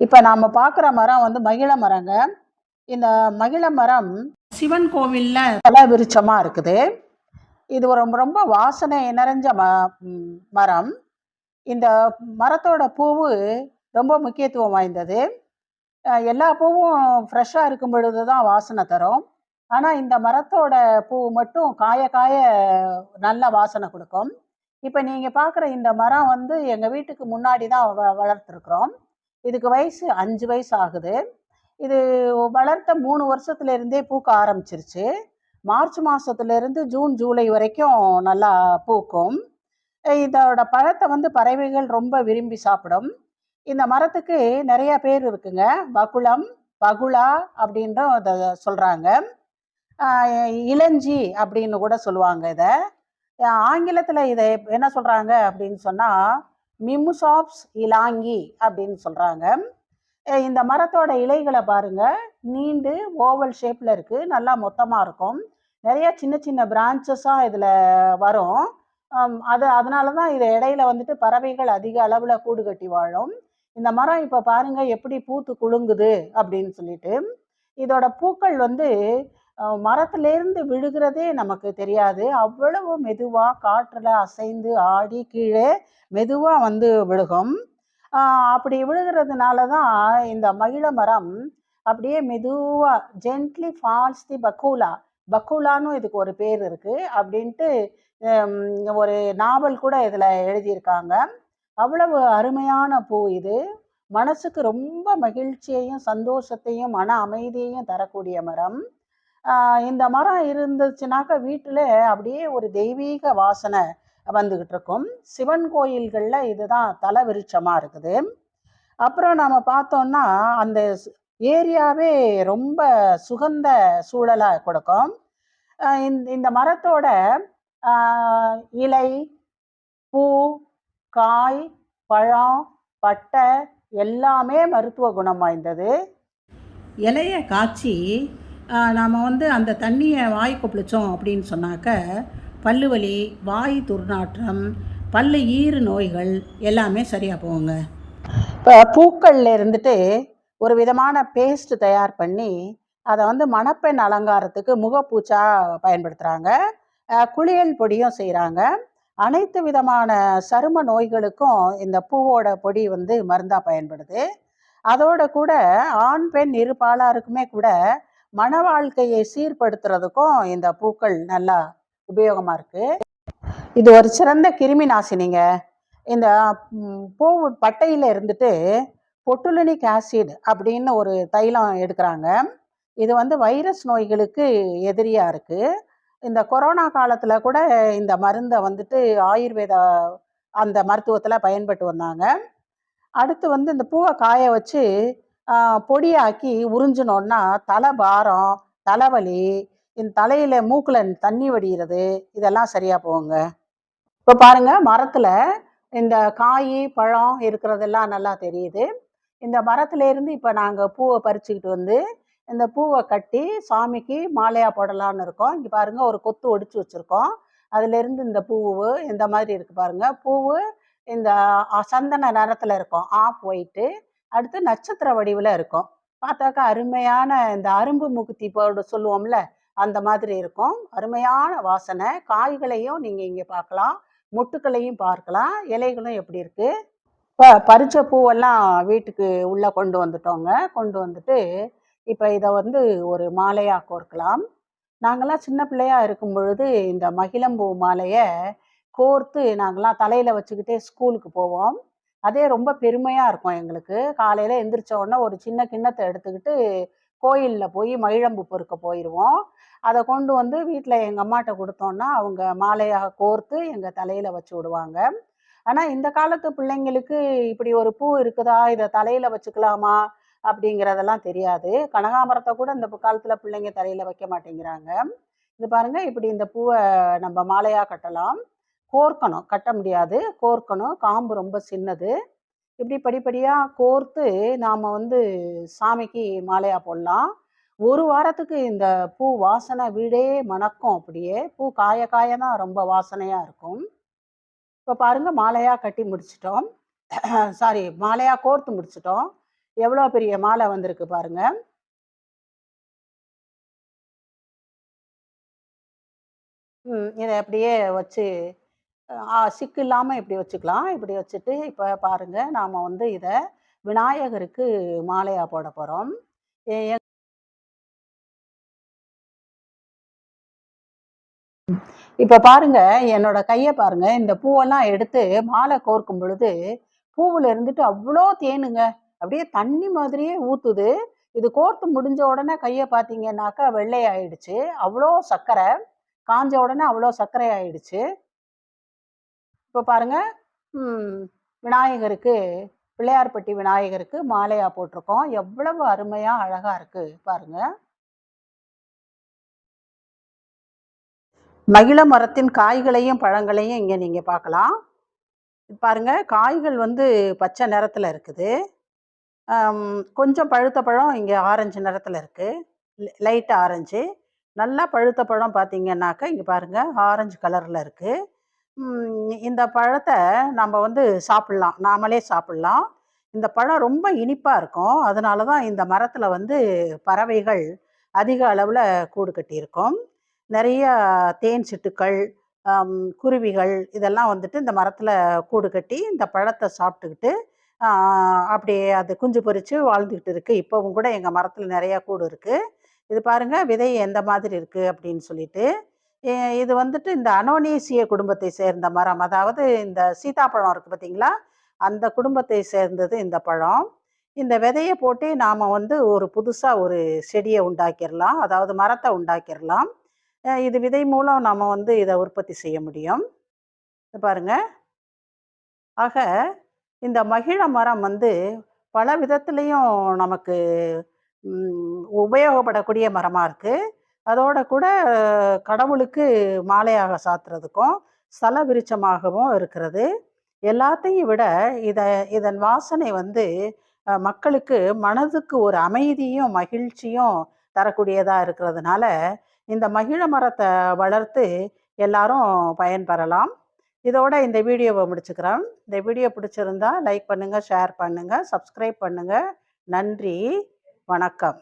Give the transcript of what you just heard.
இப்ப நாம பார்க்குற மரம் வந்து மகிழ மரங்க. இந்த மகிழ மரம் சிவன் கோவில்ல தல விருட்சமா இருக்குது. இது ஒரு ரொம்ப வாசனை நிறைஞ்ச ம மரம். இந்த மரத்தோட பூவு ரொம்ப முக்கியத்துவம் வாய்ந்தது. எல்லா பூவும் ஃப்ரெஷ்ஷா இருக்கும் பொழுது தான் வாசனை தரும். ஆனா, இந்த மரத்தோட பூ மட்டும் காய காய நல்ல வாசனை குடுக்கும். இப்ப நீங்க பார்க்குற இந்த மரம் வந்து எங்க வீட்டுக்கு முன்னாடி தான் வ வளர்த்துருக்குறோம். இதுக்கு வயசு அஞ்சு வயசு ஆகுது. இது வளர்த்த மூணு வருஷத்துல இருந்தே பூக்க ஆரம்பிச்சிருச்சு. மார்ச் மாதத்துலேருந்து ஜூன், ஜூலை வரைக்கும் நல்லா பூக்கும். இதோட பழத்தை வந்து பறவைகள் ரொம்ப விரும்பி சாப்பிடும். இந்த மரத்துக்கு நிறைய பேர் இருக்குங்க. வகுளம், பகுளா அப்படின்ற அதை சொல்கிறாங்க இளஞ்சி அப்படின்னு கூட சொல்லுவாங்க இதை ஆங்கிலத்தில் இதை என்ன சொல்கிறாங்க அப்படின்னு சொன்னால் மிமுசாப்ஸ் இலாங்கி அப்படின்னு சொல்கிறாங்க இந்த மரத்தோட இலைகளை பாருங்கள் நீண்டு ஓவல் ஷேப்பில் இருக்குது நல்லா மொத்தமாக இருக்கும். நிறைய சின்ன சின்ன பிரான்ச்சஸாக இதில் வரும். அது அதனால தான் இது இடையில வந்துட்டு பறவைகள் அதிக அளவில் கூடு கட்டி வாழும். இந்த மரம் இப்போ பாருங்கள் எப்படி பூத்து குலுங்குது அப்படின்னு சொல்லிட்டு. இதோட பூக்கள் வந்து மரத்திலேருந்து விழுகிறதே நமக்கு தெரியாது. அவ்வளவு மெதுவாக காற்றில் அசைந்து ஆடி கீழே மெதுவாக வந்து விழுகும். அப்படி விழுகிறதுனால தான் இந்த மகிழ மரம் அப்படியே மெதுவாக ஜென்ட்லி ஃபால்ஸ் தி பக்கூலா. பக்கூலான்னு இதுக்கு ஒரு பேர் இருக்குது அப்படின்ட்டு ஒரு நாவல் கூட இதில் எழுதியிருக்காங்க. அவ்வளவு அருமையான பூ இது. மனசுக்கு ரொம்ப மகிழ்ச்சியையும், சந்தோஷத்தையும், மன அமைதியையும் தரக்கூடிய மரம். இந்த மரம் இருந்துச்சுனாக்கா வீட்டில் அப்படியே ஒரு தெய்வீக வாசனை வந்துக்கிட்டு இருக்கும். சிவன் கோயில்களில் இதுதான் தலை விருட்சமாக இருக்குது. அப்புறம் நம்ம பார்த்தோம்னா, அந்த ஏரியாவே ரொம்ப சுகந்த சூழலாக கொடுக்கும். இந்த மரத்தோட இலை, பூ, காய், பழம், பட்டை எல்லாமே மருத்துவ குணம் வாய்ந்தது. இலைய காய்ச்சி நாம் வந்து அந்த தண்ணியை வாய் கொப்பளிச்சோம் அப்படின்னு சொன்னாக்க, பல்லு வலி, வாய் துர்நாற்றம், பல்லு ஈறு நோய்கள் எல்லாமே சரியாக போகுங்க. இப்போ பூக்கள்ல இருந்துட்டு ஒரு விதமான பேஸ்ட் தயார் பண்ணி, அதை வந்து மணப்பெண் அலங்காரத்துக்கு முகப்பூச்சா பயன்படுத்துகிறாங்க குளியல் பொடியும் செய்கிறாங்க அனைத்து விதமான சரும நோய்களுக்கும் இந்த பூவோட பொடி வந்து மருந்தாக பயன்படுது. அதோட கூட ஆண், பெண் இரு பாலாருக்குமே கூட மண வாழ்க்கையை சீர்படுத்துறதுக்கும் இந்த பூக்கள் நல்லா உபயோகமா இருக்கு. இது ஒரு சிறந்த கிருமி நாசினிங்க. இந்த பூ பட்டையில இருந்துட்டு பொட்டுலனிக் ஆசிட் அப்படின்னு ஒரு தைலம் எடுக்கிறாங்க இது வந்து வைரஸ் நோய்களுக்கு எதிரியா இருக்கு. இந்த கொரோனா காலத்துல கூட இந்த மருந்தை வந்துட்டு ஆயுர்வேத அந்த மருத்துவத்துல பயன்பட்டு வந்தாங்க. அடுத்து வந்து இந்த பூவை காய வச்சு பொடியாக்கி உறிஞ்சினோன்னா தலை பாரம், தலைவலி, இந்த தலையில மூக்கில் தண்ணி வடிகிறது இதெல்லாம் சரியா போகுங்க. இப்போ பாருங்க மரத்துல இந்த காய் பழம் இருக்கிறதெல்லாம் நல்லா தெரியுது. இந்த மரத்துலேருந்து இப்போ நாங்கள் பூவை பறிச்சுக்கிட்டு வந்து, இந்த பூவை கட்டி சாமிக்கு மாலையா போடலான்னு இருக்கோம். இங்கே பாருங்க ஒரு கொத்து ஒடிச்சு வச்சுருக்கோம் அதுலேருந்து இந்த பூவு இந்த மாதிரி இருக்கு பாருங்க. பூவு இந்த சந்தன நிறத்துல இருக்கும். Off white. அடுத்து நட்சத்திர வடிவில் இருக்கும். பார்த்தாக்கா அருமையான இந்த அரும்பு முகுத்தி பவுடர் சொல்லுவோம்ல, அந்த மாதிரி இருக்கும். அருமையான வாசனை. காய்களையும் நீங்கள் இங்கே பார்க்கலாம். முட்டுக்களையும் பார்க்கலாம். இலைகளும் எப்படி இருக்கு. இப்போ பறிச்ச பூவெல்லாம் வீட்டுக்கு உள்ளே கொண்டு வந்துட்டோங்க. கொண்டு வந்துட்டு, இப்போ இதை வந்து ஒரு மாலையாக கோர்க்கலாம். நாங்களாம் சின்ன பிள்ளையாக இருக்கும் பொழுது இந்த மகிழம்பூ மாலையை கோர்த்து நாங்களாம் தலையில் வச்சுக்கிட்டே ஸ்கூலுக்கு போவோம். அதே ரொம்ப பெருமையா இருக்கும் எங்களுக்கு. காலையில எந்திரிச்ச உடனே ஒரு சின்ன கிண்ணத்தை எடுத்துக்கிட்டு கோயிலில் போய் மயிழம்பு பொறுக்க போயிடுவோம் அதை கொண்டு வந்து வீட்டில் எங்கள் அம்மாட்ட கொடுத்தோன்னா அவங்க மாலையாக கோர்த்து எங்கள் தலையில் வச்சு விடுவாங்க. ஆனால் இந்த காலத்து பிள்ளைங்களுக்கு இப்படி ஒரு பூ இருக்குதா? இதை தலையில் வச்சுக்கலாமா? அப்படிங்கிறதெல்லாம் தெரியாது. கனகாமரத்தை கூட இந்த காலத்தில் பிள்ளைங்க தலையில் வைக்க மாட்டேங்கிறாங்க. இது பாருங்கள் இப்படி இந்த பூவை நம்ம மாலையாக கட்டலாம். கோர்க்கணும். கட்ட முடியாது. கோர்க்கணும். காம்பு ரொம்ப சின்னது. இப்படி படிப்படியாக கோர்த்து நாம் வந்து சாமிக்கு மாலையாக போடலாம். ஒரு வாரத்துக்கு இந்த பூ வாசனை வீடே மணக்கும் அப்படியே. பூ காய காய தான் ரொம்ப வாசனையாக இருக்கும். இப்போ பாருங்கள் மாலையாக கட்டி முடிச்சிட்டோம் சாரி மாலையாக கோர்த்து முடிச்சிட்டோம் எவ்வளோ பெரிய மாலை வந்திருக்கு பாருங்கள் இதை அப்படியே வச்சு சிக்கு இல்லாமல் இப்படி வச்சுக்கலாம். இப்படி வச்சுட்டு இப்போ பாருங்கள் நாம் வந்து இதை விநாயகருக்கு மாலையாக போட போகிறோம் இப்போ பாருங்க என்னோட கையை பாருங்க இந்த பூவெல்லாம் எடுத்து மாலை கோர்க்கும் பொழுது பூவில் இருந்துட்டு அவ்வளோ தேனுங்க. அப்படியே தண்ணி மாதிரியே ஊத்துது. இது கோர்த்து முடிஞ்ச உடனே கையை பார்த்தீங்கன்னாக்கா வெள்ளை ஆயிடுச்சு அவ்வளோ சர்க்கரை காஞ்ச உடனே அவ்வளோ சர்க்கரை ஆயிடுச்சு இப்போ பாருங்க. விநாயகருக்கு பிள்ளையார்பட்டி விநாயகருக்கு மாலையா போட்டிருக்கோம். எவ்வளவு அருமையா அழகா இருக்கு பாருங்க. மகிழ மரத்தின் காய்களையும் பழங்களையும் இங்கே நீங்க பார்க்கலாம். பாருங்க காய்கள் வந்து பச்சை நிறத்துல இருக்குது. கொஞ்சம் பழுத்த பழம் இங்கே ஆரஞ்சு நிறத்துல இருக்கு. Light orange. நல்லா பழுத்த பழம் பார்த்தீங்கன்னாக்கா இங்கே பாருங்க ஆரஞ்சு கலர்ல இருக்குது இந்த பழத்தை நம்ம வந்து சாப்பிட்லாம். நாமளே சாப்பிட்லாம். இந்த பழம் ரொம்ப இனிப்பாக இருக்கும். அதனால தான் இந்த மரத்தில் வந்து பறவைகள் அதிக அளவில் கூடு கட்டியிருக்கும். நிறைய தேன் சிட்டுக்கள் குருவிகள் இதெல்லாம் வந்துட்டு இந்த மரத்தில் கூடு கட்டி இந்த பழத்தை சாப்பிட்டுக்கிட்டு அப்படியே அது குஞ்சு பொறித்து வாழ்ந்துக்கிட்டு இருக்குது இப்போவும் கூட எங்கள் மரத்தில் நிறையா கூடு இருக்குது இது பாருங்கள் விதை எந்த மாதிரி இருக்குது அப்படின்னு சொல்லிட்டு. இது வந்துட்டு இந்த அனோனேசிய குடும்பத்தை சேர்ந்த மரம். அதாவது இந்த சீதாப்பழம் இருக்குது பார்த்தீங்களா அந்த குடும்பத்தை சேர்ந்தது இந்த பழம். இந்த விதையை போட்டு நாம் வந்து ஒரு புதுசாக ஒரு செடியை உண்டாக்கிடலாம் அதாவது மரத்தை உண்டாக்கிடலாம் இது விதை மூலம் நாம் வந்து இதை உற்பத்தி செய்ய முடியும். பாருங்க. ஆக இந்த மகிழ மரம் வந்து பல விதத்துலேயும் நமக்கு உபயோகப்படக்கூடிய மரமாக இருக்குது அதோட கூட கடவுளுக்கு மாலையாக சாத்துறதுக்கும் ஸ்தல விருட்சமாகவும் இருக்கிறது. எல்லாத்தையும் விட இதை இதன் வாசனை வந்து மக்களுக்கு மனதுக்கு ஒரு அமைதியும் மகிழ்ச்சியும் தரக்கூடியதாக இருக்கிறதுனால இந்த மகிழ மரத்தை வளர்த்து எல்லாரும் பயன்பெறலாம். இதோட இந்த வீடியோவை முடிச்சுக்கிறேன். இந்த வீடியோ பிடிச்சிருந்தா லைக் பண்ணுங்கள் ஷேர் பண்ணுங்கள் சப்ஸ்கிரைப் பண்ணுங்கள் நன்றி வணக்கம்.